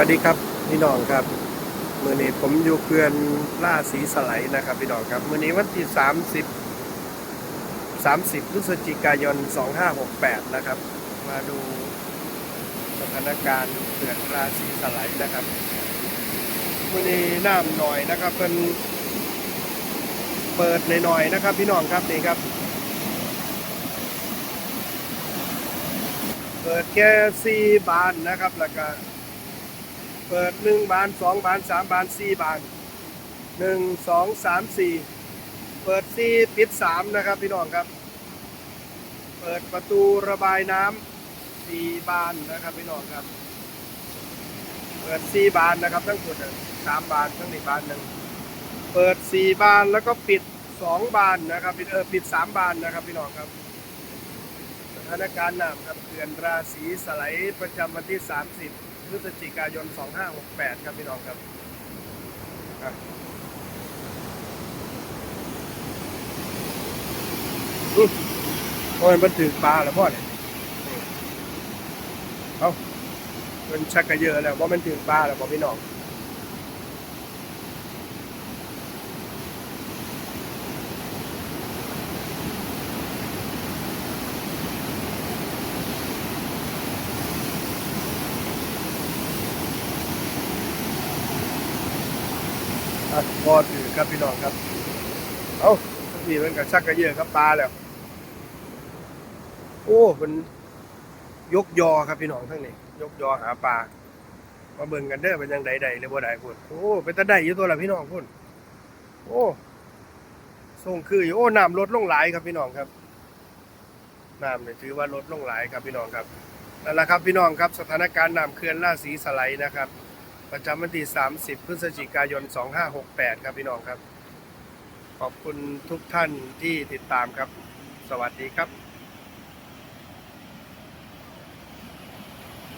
วัสดีครับพี่น้องครับเมื่อนี้ผมอยู่เพื่อนล่าสีสไลด์นะครับพี่น้องครับเมื่อนี้วันที่ 30 30พฤศจิกายน 2568 นะครับ มาดูสถานการณ์เขื่อนราศีสไลด์นะครับเมื่อนี้น้ำหน่อยนะครับเป็นเปิดหน่อยๆนะครับ พี่น้องครับนี่ครับเปิดแค่สี่บานนะครับแล้วก็ เปิดหนึ่งบานสองบานสามบานสี่บานหนึ่งสองสามสี่เปิดสี่ปิดสามนะครับพี่น้องครับ เปิดประตูระบายน้ำสี่บานนะครับพี่น้องครับ เปิดสี่บานนะครับทั้งหมดสามบานทั้งนี้บานหนึ่งเปิดสี่บานแล้วก็ปิดสองบานนะครับปิดเออปิดสามบานนะครับพี่น้องครับสถานการณ์น้ำครับเขื่อนราศีสไลด์ประจำวันที่ 30 พฤศจิกายน 2568 ครับพี่น้องครับอ่อื้อโอ้ยมันถือปลาแล้วพ่อเนี่ยอืมเอามันชักกระเยอะแล้วว่ามันถือปลาแล้วพ่อพี่น้อง อะพอถือครับพี่น้องครับ เอาพี่มันก็ชักกระเยอะครับปลาแล้ว โอ้มันยกยอครับพี่น้องทั้งนี้ยกยอหาปลามาเบิ่งกันเด้อเป็นยังใดๆเลยบ่ได้พุ่นโอ้เป็นตาได้อยู่ตัวละพี่น้องพุ่นโอ้ส่งคืออยู่โอ้น้ำลดลงหลายครับพี่น้องครับน้ำเนี่ยถือว่าลดลงหลายครับพี่น้องครับนั่นแหละครับพี่น้องครับสถานการณ์น้ำเขื่อนล่าสีสไลด์นะครับ ประจำวันที่ 30 พฤศจิกายน 2568 ครับพี่น้องครับ ขอบคุณทุกท่านที่ติดตามครับ สวัสดีครับ